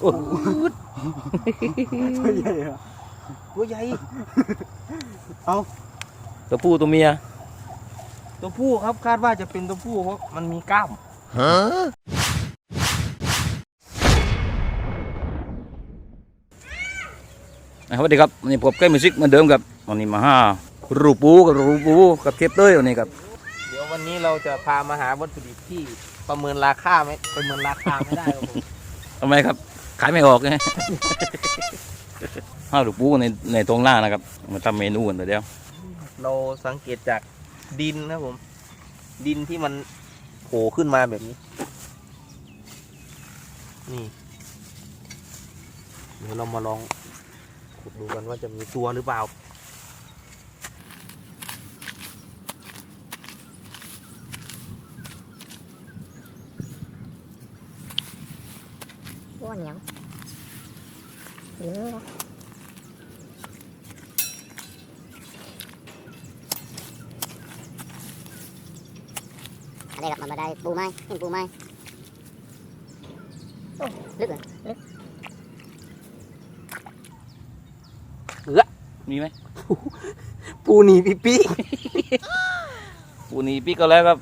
โอ้ตัวใหญ่อะตัวใหญ่ตัวผู้ตัวเมีย ตัวผู้ครับคาดว่าจะเป็นตัวผู้เพราะมันมีกล้ามนะครับสวัสดีครับวันนี้ผมใกล้มิวสิกเหมือนเดิมครับวันนี้มาห้ารูปูกับรูปูกับเทปเต้ยวันนี้ครับเดี๋ยววันนี้เราจะพามาหาวัตถุดิบที่ประเมินราคาไหมประเมินราคาไม่ได้ครับผมทำไมครับ ขายไม่ออกไงห้าหรูปูในในตรงล่างนะครับ มาทำเมนูกันเดี๋ยว เราสังเกตจากดินนะผม ดินที่มันโผล่ขึ้นมาแบบนี้ นี่เดี๋ยวเรามาลองขุดดูกันว่าจะมีตัวหรือเปล่า ตัวเหนียวเหนียวอะไรกับมันมาได้ปูไม้เห็นปูไม้โอ้ลึกเหรอลึกมีไหมปูหนีปีปีปูนี้ปีกก็แล้วครับ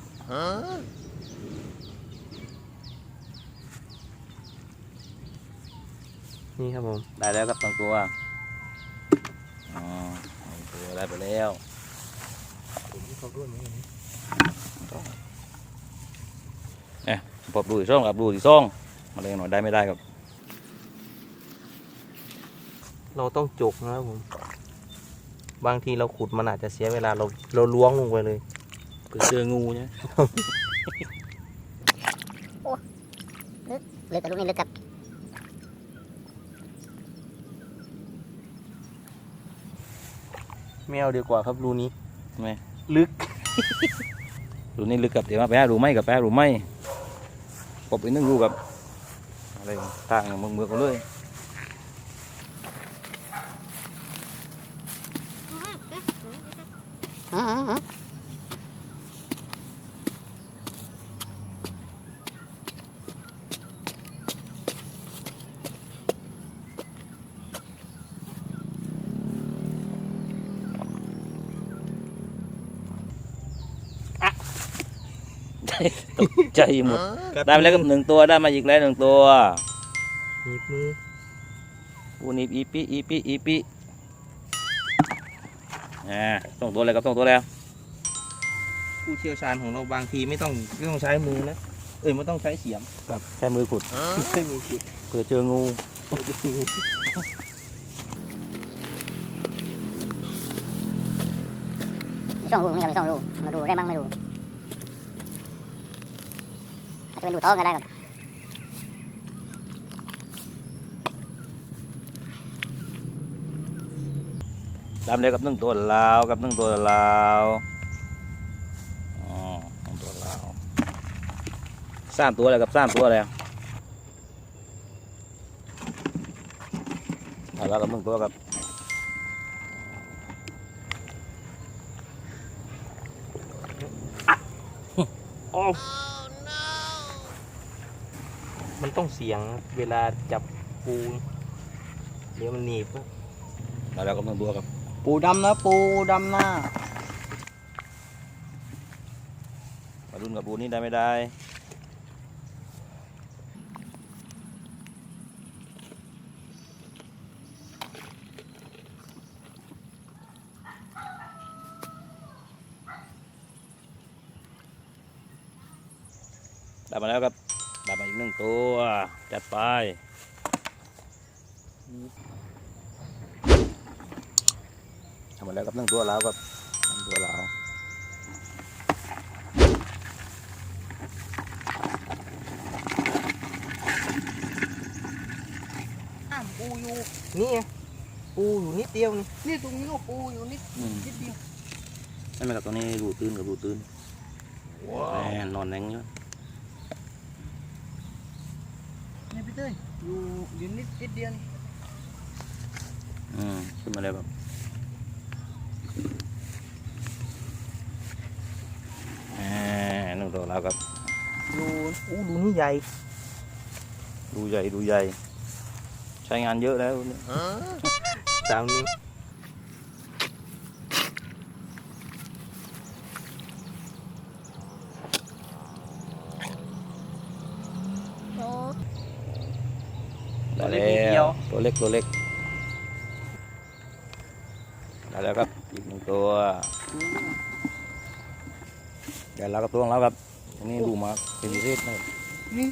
นี่ครับผมได้แล้วครับสองตัวอ๋อสองตัวได้ไปแล้วพอดูที่ซ่องกับดูที่ซ่องมาเลยหน่อยได้ไม่ได้ครับ เราต้องจกนะครับผมบางทีเราขุดมันอาจจะเสียเวลาเราเราล้วงลงไปเลยเพื่อเจองูเนี่ยลึกกับลูกนี่ลึกกับ ไม่เอาดีกว่าครับรูนี้ทำไมลึกดูนี่ลึกกับเดี๋ยวมาไปหาดูไม่กับไปหาดูไม่กบอีกนึงดูกับอะไรทางมึงเมืองกันเลยอ๋อ อ๋ออ๋อตกใจหมด ได้มาแล้วกับหนึ่งตัวได้มาอีกแล้วหนึ่งตัวหนีบมืออูนิบอีปีอีปีอีปีอ่าต้องตัวแล้วกับต้องตัวแล้ว ผู้เชี่ยวชาญของเราบางทีไม่ต้องไม่ต้องใช้มือนะเอ้ยไม่ต้องใช้เสียมครับใช้มือขุดใช้มือขุดเผื่อเจองูมีสองรูนี่ก็มีสองรูมาดูได้บ้างไม่รู้อา จจะเป็นรูโต๊ะก็ได้ครับดำแล้วกับหนึ่งตัวลาวกับหนึ่งตัวลาวอ๋อหนึ่งตัวลาวสามตัวแล้วกับสามตัวแล้วเอาแล้วกับหนึ่งตัวครับโอ้มัน ต้องเสียงเวลาจับปูเดี๋ยวมันหนีบเอาแล้วกับหนึ่งตัวครับ ปูดำนะปูดำหน้ามารุ่นกับปูนี่ได้ไม่ได้ได้มาแล้วครับ ได้มาอีกหนึ่งตัว จัดไปทำมาแล้วกับหนึ่งตัวแล้วครับหนึ่งตัวแล้วอ้ามปูอยู่นี่ไงปูอยู่นิดเดียวนี่นี่ตรงนี้ก็ปูอยู่นิดอืมนิดเดียวนั่นแหละครับตัวนี้รูตื้นกับรูตื้นแหมนอนแหนงอยู่นี่ พี่เต้ยอยู่อยู่นิดนิดเดียวนี่อืมขึ้นมาแล้วครับแหมหนึ่งตัวแล้วครับดูอู้ดูนี่ใหญ่ ดูใหญ่ดูใหญ่ช้งานเยอะแล้วเนี่ยสามนิ้ว ได้แล้วตัวเล็กตัวเล็กได้แล้วครับอีกหนึ่งตัวได้แล้วกับตัวของเราครับอันนี้ดูมาเป็นพิเศษนะครับนี่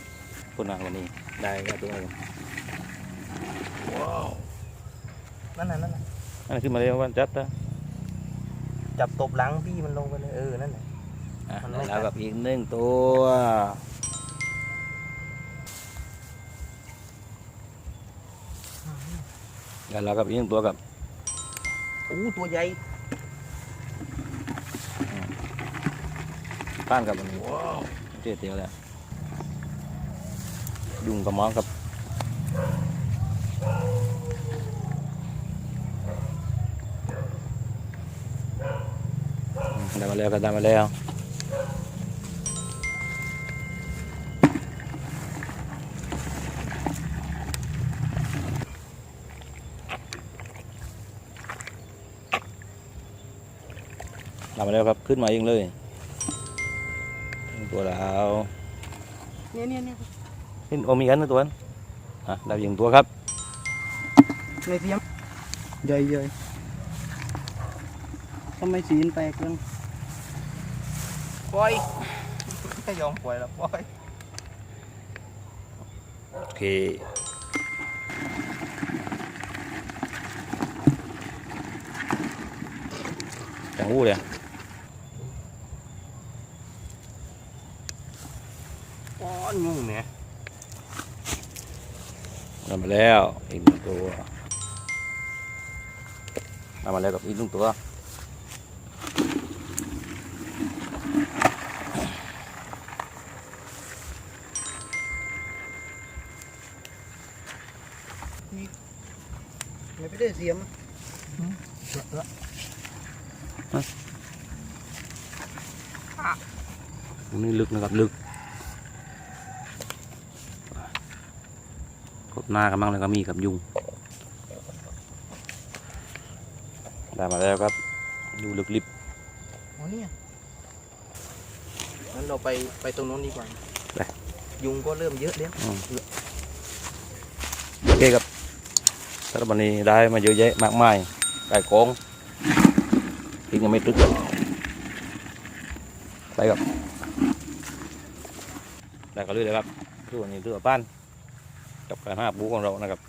คนหนักกว่านี้ได้ครับตัวนี้นั่นน่ะนั่นน่ะอันนี้ขึ้นมาเร็ววันจัดนะจับตบหลังพี่มันลงไปเลยเออนั่นแหละอะมันไม่ได้แล้วกัดกับอีกหนึ่งตัว ได้แล้วกับอีกหนึ่งตัวกับโอ้ตัวใหญ่ป้านกับอันนี้เจ๊เตียวแล้วยุงกับหมองกับอืมได้มาแล้วก็ได้มาแล้ว ได้มาแล้วครับขึ้นมาเองเลยตัวแล้วเนี่ยเนี่ยเนี่ยนี่โอมีอันนะตัวนั้นอะได้ยิงตัวครับในเทียมใหญ่ใหญ่ทำไมสีมันแปลกจังปล่อยไม่ยอมปล่อยแล้วปล่อยโอเคจังหู้เลย ป้อนงูเนี่ย ได้ มาแล้วอีกหนึ่งตัวได้มาแล้วกับอีกหนึ่งตัวไม่ไปได้เสียมตรงนี้ลึกนะครับ ลึก ดหน้ากันบ้างแล้วก็มีกับยุงได้มาแล้วครับ ดูลึกลิบอ๋อเนี่ยงั้นเราไปไปตรงโน้นดีกว่าไปยุงก็เริ่มเยอะแล้วอืม โอเคครับสำหรับวันนี้ได้มาเยอะแยะมากมายได้กองทิ้งยังไม่ตึกเลยไปครับได้ก็เลยเลยครับทุกวันนี้ตัวป้าน กับการห้าปูของเรานะครับ